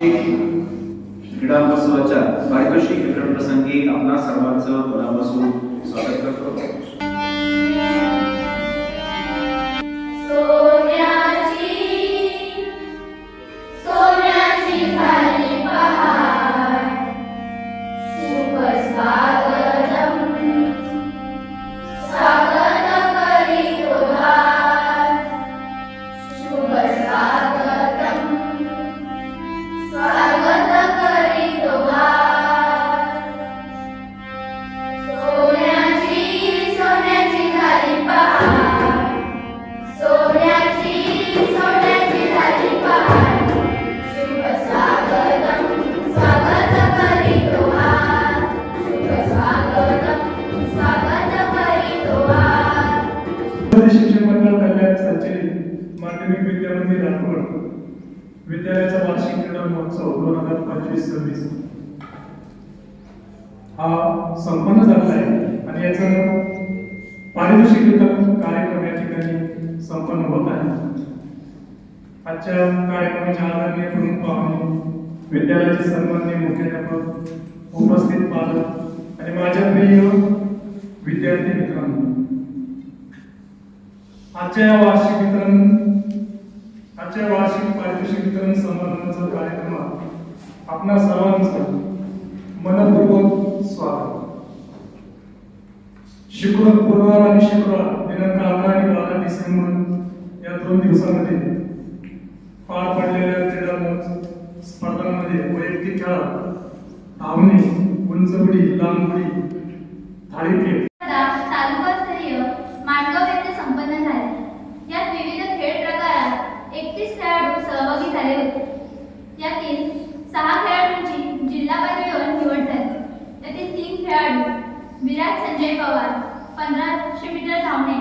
क्रीडा महोत्सवाच्या पारितोषिक वितरण प्रसंगी आपणा सर्वांचं मनापासून स्वागत करतो. विद्यालयाचा वार्षिक क्रीडा महोत्सव दोन हजार पंचवीस सव्वीस. हा संपन्न झाला आहे आणि याचं पारितोषिक वितरण कार्यक्रम या ठिकाणी संपन्न होत आहे. आजच्या कार्यक्रमाच्या आदरणीय प्रमुख पाहुणे विद्यालयाचे सन्माननीय मुख्याध्यापक उपस्थित पालक आणि माझ्या प्रिय विद्यार्थी मित्रांनो आजच्या या वार्षिक वितरण आजच्या वार्षिक पारितोषिक वितरण समारंभाचा कार्यक्रमात आपणा सर्वांचं मनपूर्वक स्वागत. शुक्रवार पूर्वार आणि शुक्रवार दिनांक अकरा आणि बारा डिसेंबर या दोन दिवसामध्ये पार पडलेल्या क्रीडा स्पर्धांमध्ये वैयक्तिक खेळात धावणे उंचबुडी लांबुडी थाळीफेक तालुकास्तरीय मांडगाव येथे संपन्न झाले यात विविध खेळ प्रकारात एकतीस खेळाडू सहभागी झाले होते यातील सहा खेळाडूंची जिल्हा पातळीवर निवड झाली यातील तीन खेळाडू विराट संजय पवार पंधराशे मीटर धावणे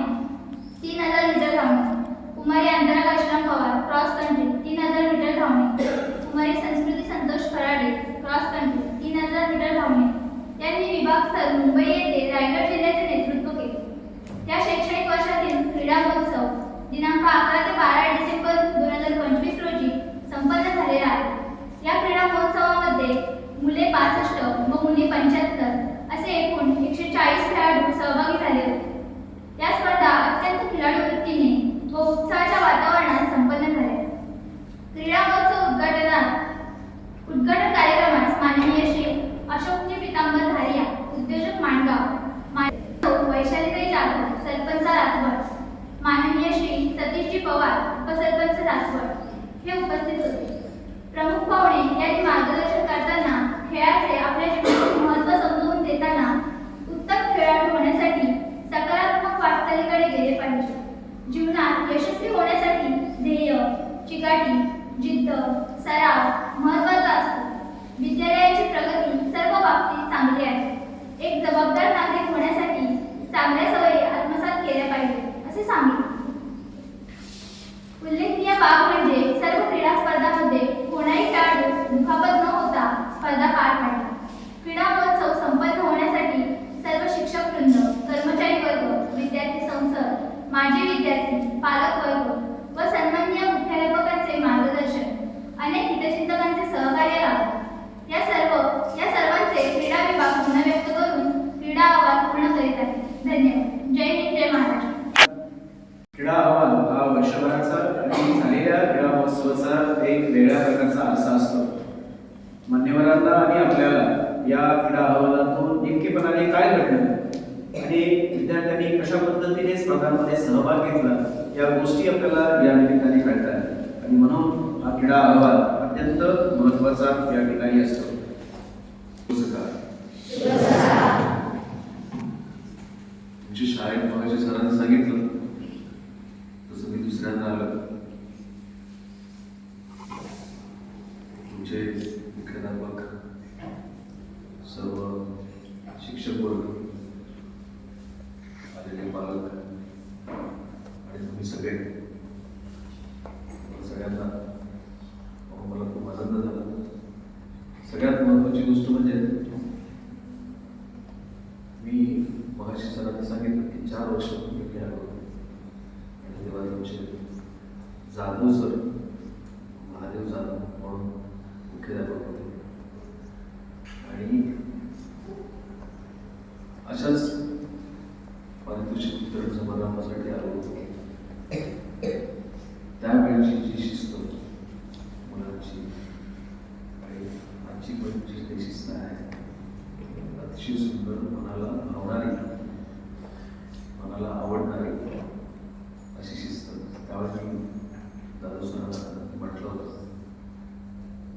तीन हजार मीटर धावणे कुमारी अंतरा काशीराम पवार क्रॉस कंट्री तीन हजार मीटर धावणे कुमारी संस्कृती संतोष फराडे क्रॉस कंट्री तीन हजार मीटर धावणे त्यांनी विभाग स्तर मुंबई येथे रायगड जिल्ह्याचे नेतृत्व केले. या शैक्षणिक वर्षातील क्रीडा महोत्सव दिनांक अकरा ते बारा डिसेंबर दोन हजार पंचवीस रोजी संपन्न झालेला आहे. या क्रीडा महोत्सवामध्ये मुले पासष्ट व मुली पंच्याहत्तर असे एकूण एकशे चाळीस खेळाडू सहभागी झाले होते या स्पर्धा अत्यंत खिलाडू वृत्तीने व उत्साहाच्या वातावरणात संपन्न झाल्या क्रीडा महोत्सव उद्घाटनात उद्घाटन कार्यक्रमास माननीय श्री अशोकजी पितांबर धारिया उद्योजक माणगाव मा- वैशालीताई जाधव सरपंच राठवड माननीय श्री पवार व सरपंच राजवड हे उपस्थित होते. प्रमुख पाहुणे यांनी मार्गदर्शन करताना खेळाचे आपल्या जीवनाचे महत्त्व समजून देताना उत्तम खेळाडू होण्यासाठी सकारात्मक वाटचालीकडे गेले पाहिजे. जीवनात यशस्वी होण्यासाठी ध्येय चिकाटी जिद्द सराव महत्त्वाचा असतो विद्यालयाची प्रगती सर्व बाबतीत चांगली आहे एक जबाबदार नागरिक होण्यासाठी चांगल्या सवयी आत्मसात केल्या पाहिजे असे सांगितले उल्लेखनीय बाब म्हणजे सर्व क्रीडा स्पर्धांमध्ये कोणाही खेळाडूस दुखापत न होता स्पर्धा पार पाडल्या क्रीडा महोत्सव संपन्न होण्यासाठी सर्व शिक्षक वृंद कर्मचारी वर्ग विद्यार्थी संसद माजी विद्यार्थी पालक वर्ग व सन्माननीय मुख्याध्यापकांचे मार्गदर्शन अनेक हितचिंतकांचे सहकार्य लाभले या सर्व या सर्वांचे क्रीडा विभाग पुन्हा व्यक्त करून क्रीडा अहवाल पूर्ण करीत आहे धन्यवाद जय हिंद जय महाराष्ट्र क्रीडा अहवाल हा वर्षभराचा आणि झालेल्या क्रीडा महोत्सवाचा एक वेगळ्या प्रकारचा आरसा असतो मान्यवरांना आणि आपल्याला या क्रीडा अहवालातून नेमकेपणाने काय घडलं? आणि विद्यार्थ्यांनी कशा पद्धतीने स्पर्धांमध्ये सहभाग घेतला? या गोष्टी आपल्याला या निमित्ताने कळतात. आणि म्हणून हा क्रीडा अहवाल अत्यंत महत्त्वाचा या ठिकाणी असतो. शाळेत मगाशी सरांनी सांगितलं तसं मी दुसऱ्यांदा आलं तुमचे मुख्याध्यापक सर्व शिक्षक वर्ग आलेले पालक आणि तुम्ही सगळे तुम्हा सगळ्यांना पाहून मला खूप आनंद झाला सगळ्यात महत्त्वाची गोष्ट म्हणजे मी मगाशी सरांनी सांगितलं की चार वर्ष मी खेळाडू आणि तेव्हा तुमचे जाधव सर महादेव जाधव म्हणून मुख्याध्यापक होते आणि अशाच पारितोषिक वितरण समारंभासाठी आलो होतो त्यावेळची जी शिस्त मुलांची आणि आजची पण जी काही शिस्त आहे अतिशय सुंदर मनाला भावणारी मनाला आवडणारी अशी शिस्त त्यावेळी मी दादा सरांना म्हटलं होतं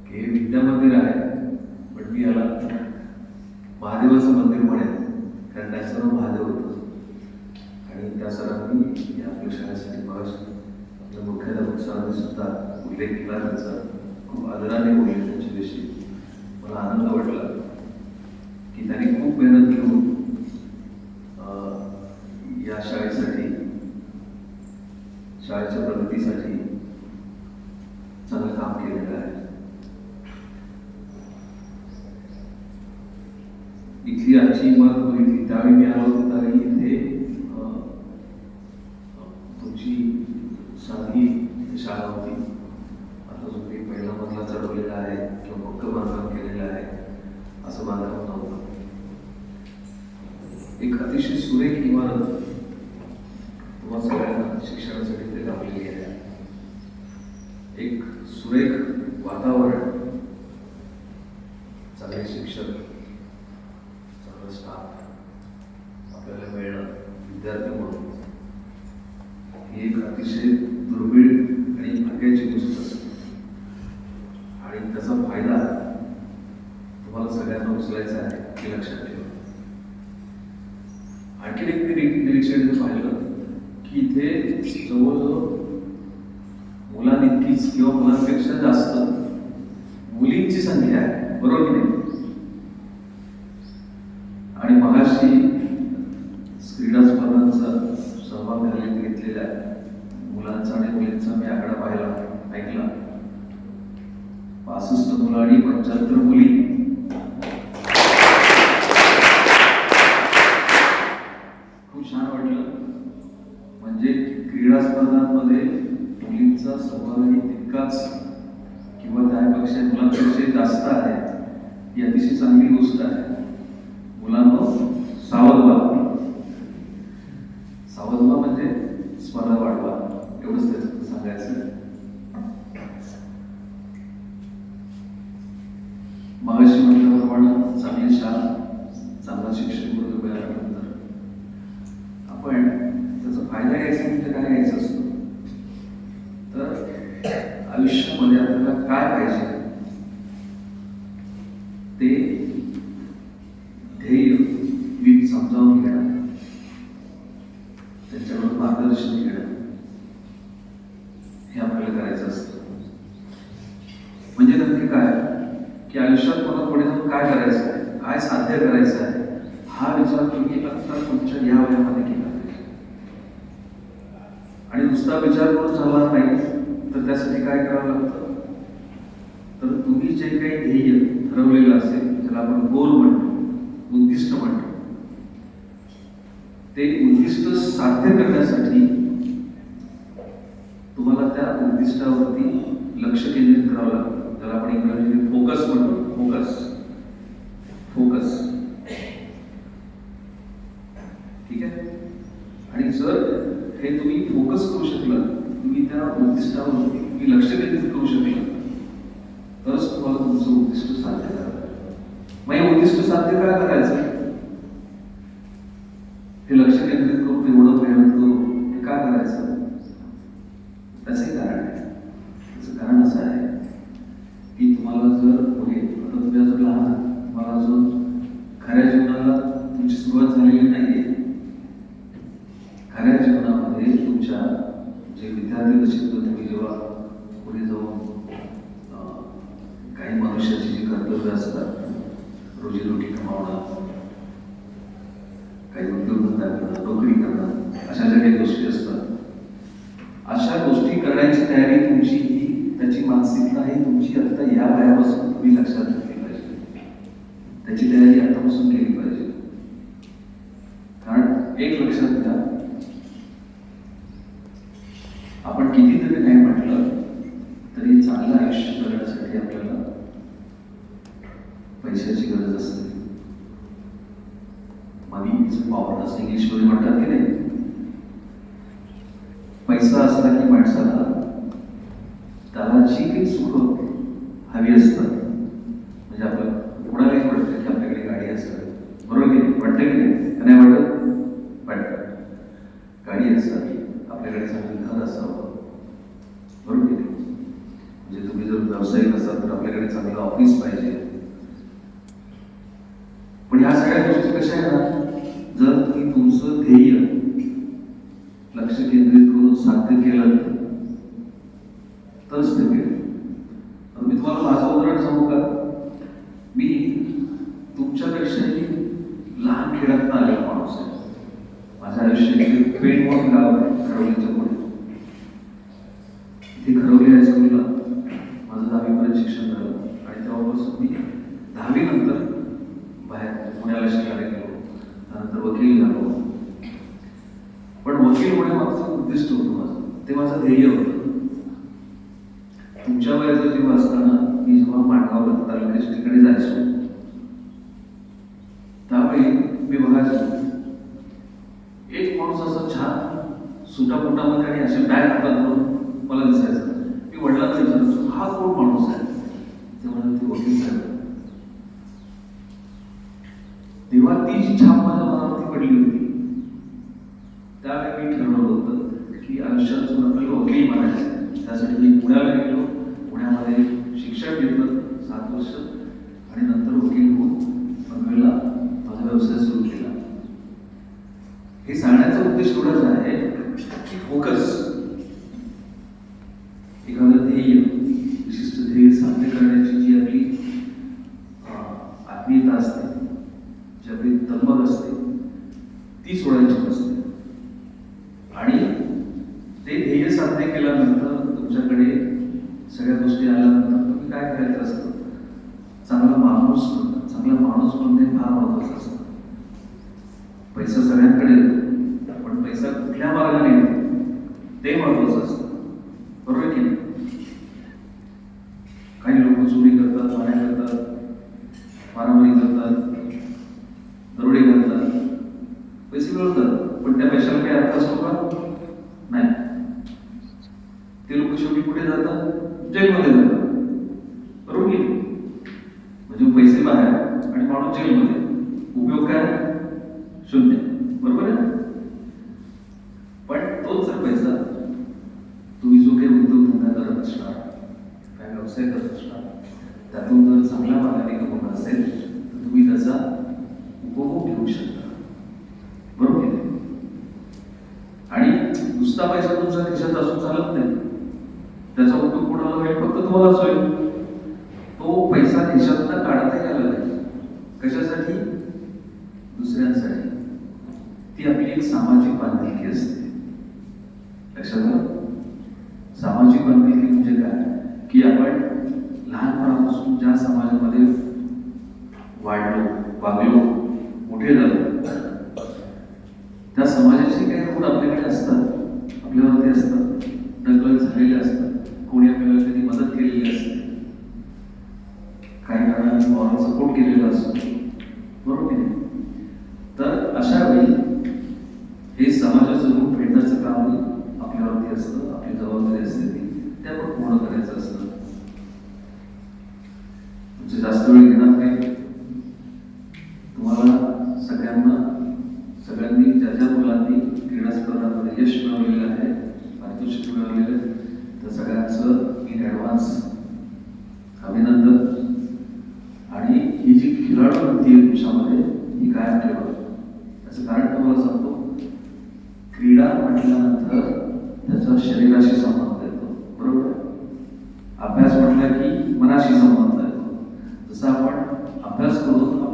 की हे विद्यामंदिर आहे पण मी याला महादेवाचं मंदिर म्हणेन कारण त्याचं नाव महादेव होतं आणि त्या सरांनी या आपल्या शाळेसाठी मग आपल्या मुख्याध्यापक सरांनी सुद्धा उल्लेख केला त्यांचा. खूप आदराने बोलले त्यांच्याविषयी. मला आनंद वाटला की त्यांनी खूप मेहनत घेऊन अं, या शाळेसाठी शाळेच्या प्रगतीसाठी चांगलं काम केलेलं आहे इथली आजची इमारत बघितली त्यावेळी मी आलो होतो त्यावेळी इथे अं, अं, तुमची साधी शाळा होती आता जो काही पहिला मजला चढवलेला आहे किंवा पक्क बांधकाम केलेलं आहे असं बांधकाम नव्हतं एक अतिशय सुरेख इमारत तुम्हा सगळ्यांना शिक्षणासाठी ते लाभलेली आहे एक सुरेख वातावरण. चांगले शिक्षक चांगलं स्टाफ आपल्याला मिळणं विद्यार्थी म्हणून. ही एक अतिशय दुर्मिळ आणि भाग्याची गोष्ट असते आणि त्याचा फायदा तुम्हाला सगळ्यांना उचलायचा आहे हे लक्षात ठेवा. आणखी एक निरीक्षण पाहिलं की इथे जवळजवळ मुलांइतकीच किंवा मुलांपेक्षा जास्त मुलींची संख्या आहे. बरोबर की नाही? आणि मगाशी क्रीडा स्पर्धांचा सहभाग घालून आहे मुलांचा आणि मुलींचा मी आकडा पाहिला ऐकला. पासष्ट मुलं आणि पंच्याहत्तर मुली खूप छान वाटलं म्हणजे क्रीडा स्पर्धांमध्ये मुलींचा सहभागही तितकाच किंवा त्यापेक्षा मुलांपेक्षा जास्त आहे ही अतिशय चांगली गोष्ट आहे मुलांनो सावध व्हा सावध व्हा म्हणजे स्पर्धा वाढवा एवढंच त्याचं सांगायचं आहे. मगाशी म्हटल्याप्रमाणे चांगली शाळा चांगला शिक्षक वर्ग मिळाल्यानंतर आपण त्याचा फायदा घ्यायचा म्हणजे काय घ्यायचा असतो तर आयुष्यामध्ये आपल्याला काय पाहिजे ते ध्येय नीट समजावून घ्या त्यांच्याकडून मार्गदर्शन घ्या हे आपल्याला करायचं असतं. म्हणजे नक्की काय? की आयुष्यात मला पुढे जाऊन काय करायचं आहे? काय साध्य करायचं आहे? हा विचार तुम्ही आत्ता तुमच्या या वयामध्ये केला पाहिजे. आणि नुसता विचार करून चालणार नाही तर त्यासाठी काय करावं लागतं तर तुम्ही जे काही ध्येय ठरवलेलं असेल त्याला आपण गोल म्हणतो उद्दिष्ट म्हणतो ते उद्दिष्ट साध्य करण्यासाठी तुम्हाला त्या उद्दिष्टावरती लक्ष केंद्रित करावं लागतं त्याला आपण इंग्रजीमध्ये फोकस म्हणतो फोकस फोकस ठीक आहे आणि जर हे तुम्ही फोकस करू शकला. तुम्ही त्या उद्दिष्टावरती तुम्ही लक्ष केंद्रित करू शकला. तरच तुम्हाला तुमचं उद्दिष्ट साध्य करायचं मग हे उद्दिष्ट साध्य काय करायचं? हे लक्ष केंद्रित करून एवढं मेहनत करून हे काय करायचं त्याचंही कारण आहे त्याचं कारण असं आहे की तुम्हाला जर पुढे आता तुम्ही अजून लहान आहात, तुम्हाला अजून खऱ्या जीवनाला तुमची सुरुवात झालेली नाहीये खऱ्या जीवनामध्ये तुमच्या जे विद्यार्थी दशेत तुम्ही जेव्हा पुढे जाऊन अं, काही मनुष्याची जी कर्तव्य असतात रोजीरोटी कमावणं काही उद्योगधंदा करणं नोकरी करणं अशा ज्या काही गोष्टी असतात अशा गोष्टी करण्याची तयारी तुमची ही त्याची मानसिकता ही तुमची आता या वयापासून तुम्ही लक्षात घेतली पाहिजे. त्याची तयारी आतापासून केली पाहिजे. वापरलीच पाहिजे. पण ह्या सगळ्या गोष्टी कशा येणार? मी एक माणूस असा छान सुटा पोटामध्ये आणि असे बॅग हातात धरून मला दिसायचं. मी वडिलांना विचारायचो हा कोण माणूस आहे? ते म्हणाले ते वकील साहेब. ते ध्येय साध्य केल्यानंतर तुमच्याकडे सगळ्या गोष्टी आल्यानंतर तुम्ही काय करायचं असतं? चांगला माणूस चांगला माणूस म्हणणे फार महत्वाचं असतं. पैसा सगळ्यांकडे येतो. काही जणांनी मॉरल सपोर्ट केलेला असतो? बरोबर तर अशा वेळी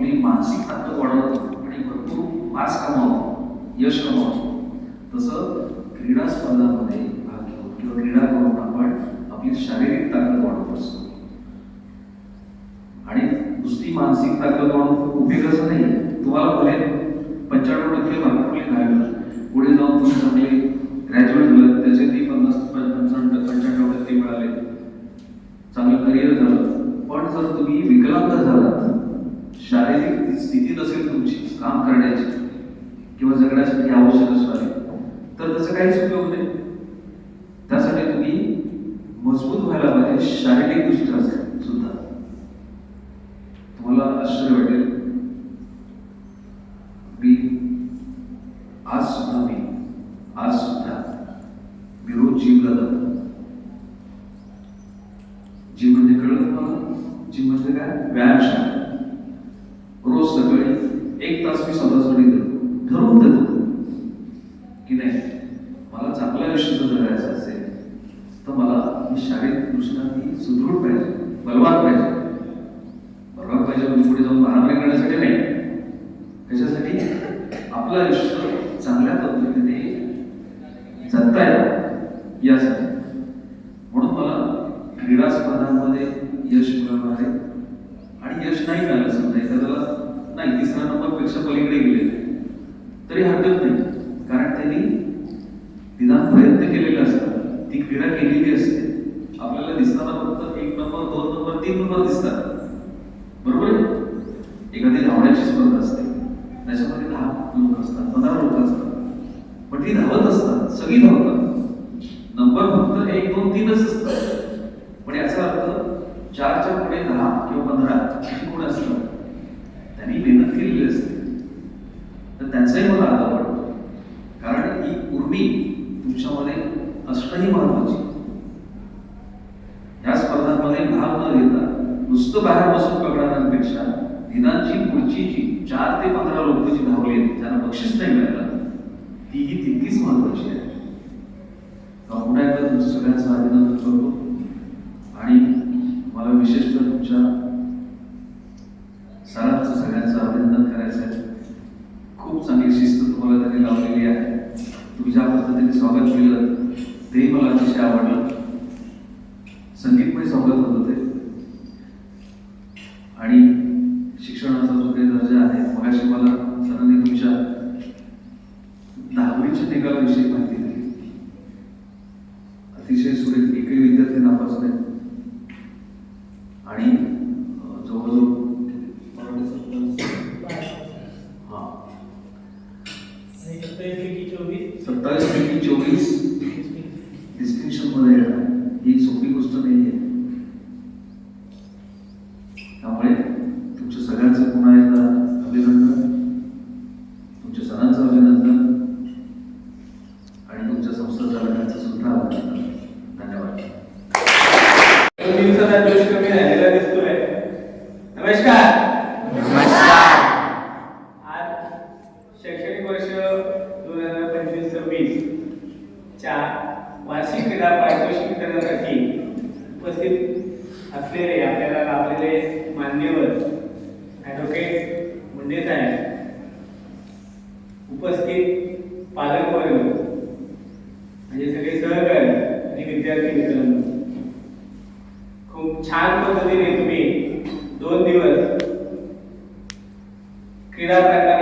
तुम्ही मानसिक ताकद वाढवतो आणि भरपूर मार्क्स कमावतो यश कमावतो. तसं क्रीडा स्पर्धामध्ये भाग घेऊन किंवा क्रीडा करून आपण आपली शारीरिक ताकद वाढवत असतो आणि नुसती मानसिक ताकद वाढवून उपयोगाचं नाही. तुम्हाला पुढे पंच्याण्णव टक्के मार्क पुढे घ्यावे पुढे जाऊन तुम्ही चांगले ग्रॅज्युएट झालं त्याचे ती पन्नास पंचाण्णव पंच्याण्णव टक्के मिळाले. चांगलं करिअर झालं. पण जर तुम्ही विकलांग झालात शारीरिक स्थिती नसेल तुमची काम करण्याची किंवा जगण्यासाठी आवश्यक असणारी तर त्याचा काहीच उपयोग नाही. त्यासाठी तुम्ही मजबूत व्हायला पाहिजे शारीरिक दृष्ट्या सुद्धा. तुम्हाला आश्चर्य वाटेल. मी आज सुद्धा मी आज सुद्धा मी रोज जिमला जातो. जिम म्हणजे कळलं तुम्हाला? जिम म्हणजे काय? व्यायाम ती क्रीडा केलेली असते. आपल्याला दिसताना फक्त एक नंबर दोन नंबर तीन नंबर दिसतात. बरोबर आहे? एखादी धावण्याची स्पर्धा असते. त्याच्यामध्ये दहा लोक असतात पंधरा लोक असतात. पण ती धावत असतात सगळी धावतात. नंबर फक्त एक दोन तीनच असतात.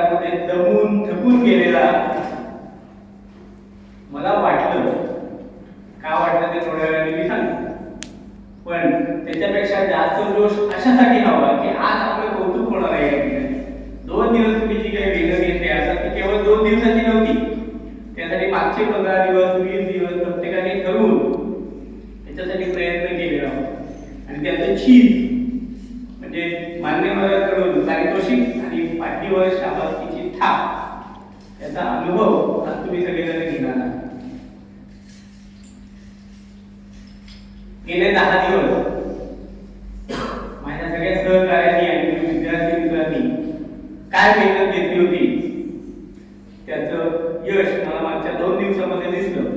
त्यामध्ये दमून थकून गेलेला a é uma meu.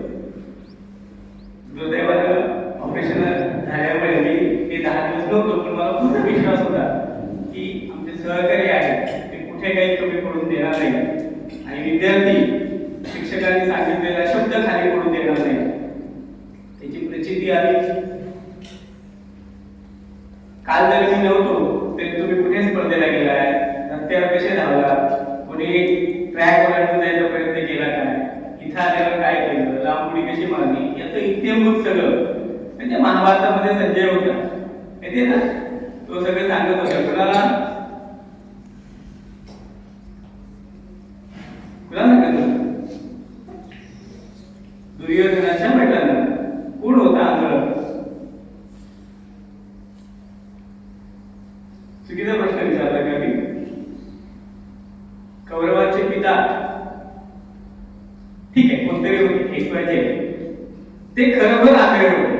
ते खरोखर आंधळे होते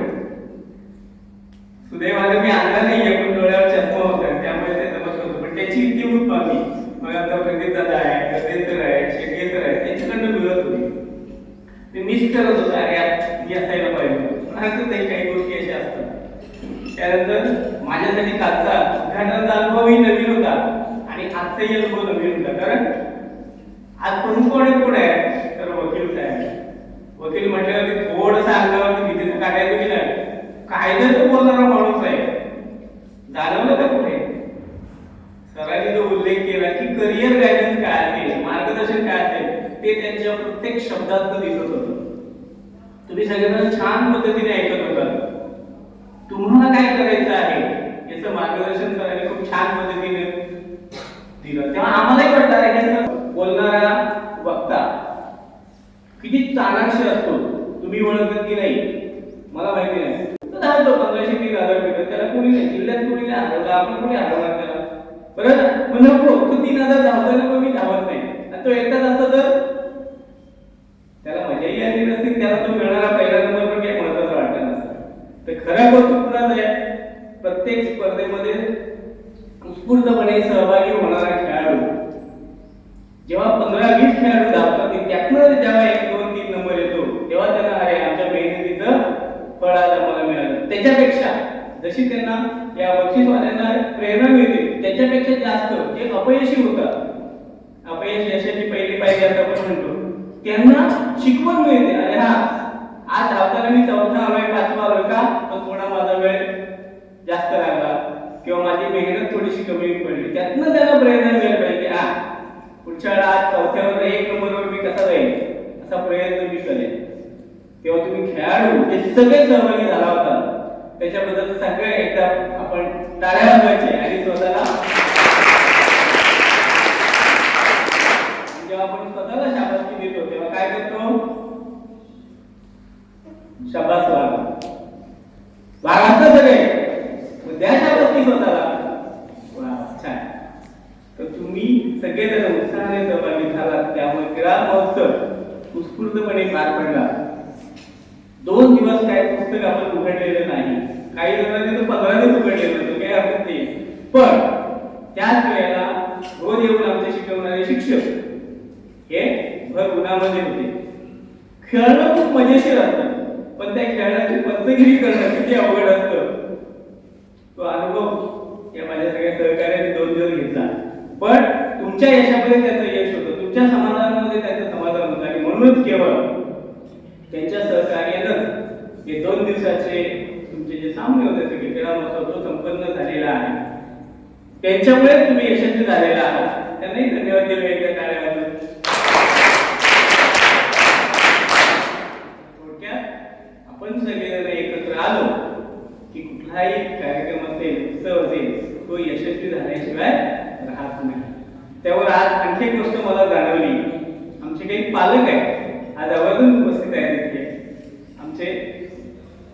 सुदैवाने मी आणला नाहीये पण डोळ्यावर चष्मा होता त्यामुळे ते जमत होतं पण त्याची इतकी मूठ पाहली मग आता प्रदीप दादा आहे प्रदीप सर आहे शेट्टे सर आहे त्यांच्याकडनं मिळत होती ते मिस करत होता अरे यार मी असायला पाहिजे पण असं नाही काही गोष्टी अशा असतात त्यानंतर माझ्यासाठी कालचा उद्घाटनाचा अनुभवही नवीन होता आणि आजचाही अनुभव नवीन होता कारण आज प्रमुख कोण आहे कोण आहे तर वकील साहेब वकील म्हटल्यावरती थोडंसं अंगावरती भीतीचं काढायचं की नाही कायद्याचं बोलणारा माणूस आहे जाणवलं का कुठे सरांनी जो उल्लेख केला की करिअर गायडन्स काय असेल मार्गदर्शन काय असेल ते त्यांच्या प्रत्येक शब्दात दिसत होतं. तुम्ही सगळ्यांना छान पद्धतीने ऐकत होता तुम्हाला काय करायचं आहे याचं मार्गदर्शन करायला खूप छान पद्धतीने दिलं. तेव्हा आम्हालाही वाटलं आहे बोलणारा वक्ता किती चाणाक्ष असतो? तुम्ही ओळखत की नाही मला माहिती नाही तो धावतो पंधराशे तीन हजार मीटर त्याला कोणी नाही जिल्ह्यात कोणी नाही हरवलं आपण कोणी हरवणार त्याला बरोबर मग नको तू तीन हजार धावतोय नको मी धावत नाही. आणि तो एकटाच असतो तर? त्याला मजाही आली नसती त्याला तो मिळणारा पहिला नंबर पण काही महत्त्वाचा वाटला नसतं. तर खरं कौतुक कुणाचं आहे प्रत्येक स्पर्धेमध्ये उत्स्फूर्तपणे सहभागी होणारा खेळाडू जेव्हा पंधरा वीस खेळाडू धावतात ते त्यातनं जेव्हा एक दोन तीन नंबर येतो तेव्हा त्यांना अरे आमच्या मेहनतीचं फळ आज आम्हाला मिळालं त्याच्यापेक्षा जशी त्यांना या बक्षीसवाल्यांना प्रेरणा मिळते त्याच्यापेक्षा जास्त जे अपयशी होतात अपयश यशाची पहिली पायरी असं आपण म्हणतो त्यांना शिकवण मिळते अरे हा आज धावताना मी चौथा आलोय पाचवा आलोय का पण थोडा माझा वेळ जास्त लागला किंवा माझी मेहनत थोडीशी कमी पडली त्यातनं त्यांना प्रेरणा मिळाली पाहिजे की हा पुढच्या वेळा आज चौथ्यावर एक नंबरवर मी कसा जाईल असा प्रयत्न मी करेन तेव्हा तुम्ही खेळाडू हे सगळे सहभागी झाला होता त्याच्याबद्दल सगळे एकदा आपण टाळ्या वाजवायचे आणि स्वतःला जेव्हा आपण स्वतःला शाबासकी देतो तेव्हा काय करतो शाबास वाग वागाचं सगळे मग द्या शाबासकी स्वतःला वा छान तर तुम्ही सगळेजण उत्साहाने सहभागी झालात त्यामुळे क्रीडा महोत्सव उत्स्फूर्तपणे पार पडला दोन दिवस काय पुस्तक आपण उघडलेलं नाही काही जणांनी तर पंधरा दिवस उघडलेलं होतं काही हरकत नाही पण त्याच वेळेला रोज येऊन आमचे शिकवणारे शिक्षक हे भर उन्हामध्ये होते खेळणं खूप मजेशीर असतं पण त्या खेळाची पंचगिरी करणं किती अवघड असतं तो अनुभव या माझ्या सगळ्या सहकार्याने दोन दिवस घेतला पण तुमच्या यशामध्ये त्याचं यश होतं तुमच्या समाधानामध्ये त्याचं समाधान होतं आणि म्हणूनच केवळ त्यांच्या सहकार्यानं हे दोन दिवसाचे तुमचे जे क्रीडा महोत्सव तो संपन्न झालेला आहे. त्यांच्यामुळेच तुम्ही यशस्वी झालेला आहात. त्यांनाही धन्यवाद दिले एकदा वाजवून. थोडक्यात आपण सगळेजण एकत्र आलो की कुठलाही कार्यक्रम असेल उत्सव असेल तो यशस्वी झाल्याशिवाय राहत नाही त्यावर आज आणखी एक गोष्ट मला जाणवली आमचे काही पालक आहेत आज आवर्जून उपस्थित आहेत इथे आमचे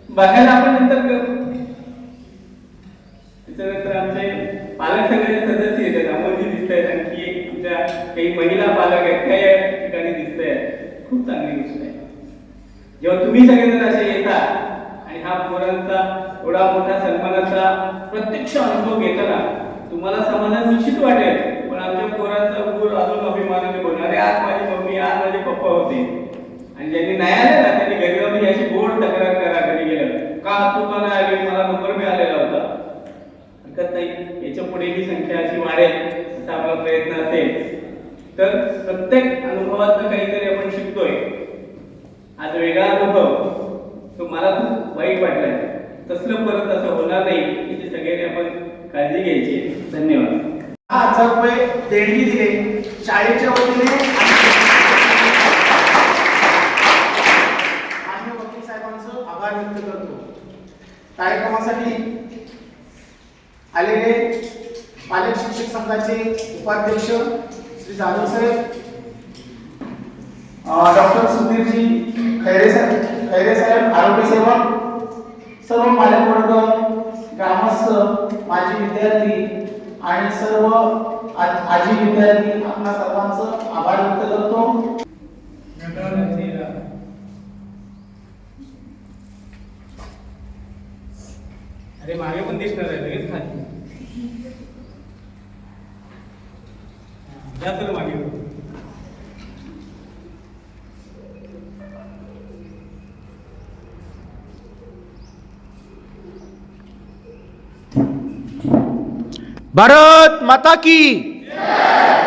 बघायला आपण नंतर करू त्याच्यानंतर आमचे पालक संघाचे सदस्य येतात अमोलजी दिसत आहेत आणखी एक आमच्या काही महिला पालक आहेत त्या या ठिकाणी दिसत आहेत खूप चांगली गोष्ट आहे जेव्हा तुम्ही सगळेजण असे येता आणि हा पोरांचा एवढा मोठा सन्मानाचा प्रत्यक्ष अनुभव घेताना तुम्हाला समाधान निश्चित वाटेल. पण आमच्या पोरांचा पूर अजून अभिमानाने बोलणार अरे आज माझी मम्मी आज माझे पप्पा होते. आणि ज्यांनी नाही आले ना त्यांनी घरी जाऊन अशी गोड तक्रार करा घरी गेलं. का तू का नाही आली? मला नंबर मिळालेला होता. हरकत नाही. याच्यापुढे ही संख्या अशी वाढेल असा आपला प्रयत्न असेल. तर प्रत्येक अनुभवातनं काहीतरी आपण शिकतोय. आज वेगळा अनुभव. तो मला खूप वाईट वाटलाय. तसलं परत असं होणार नाही. याची सगळ्यांनी आपण काळजी घ्यायची. धन्यवाद. दहा हजार रुपये देणगी दिले. शाळेच्या वतीने मान्य वकील साहेबांचं आभार व्यक्त करतो. कार्यक्रमासाठी आलेले पालक शिक्षक संघाचे उपाध्यक्ष श्री जाधव साहेब डॉक्टर सुधीरजी खैरे साहेब खैरे साहेब आरोग्य सेवक सर्व पालकवर्ग ग्रामस्थ माजी विद्यार्थी आणि सर्व आजी विद्यार्थी आपणा सर्वांचं आभार व्यक्त करतो. अरे मागे पण दिसणार आहे लगेच खाली. जा तर मागे. भारत माता की yeah!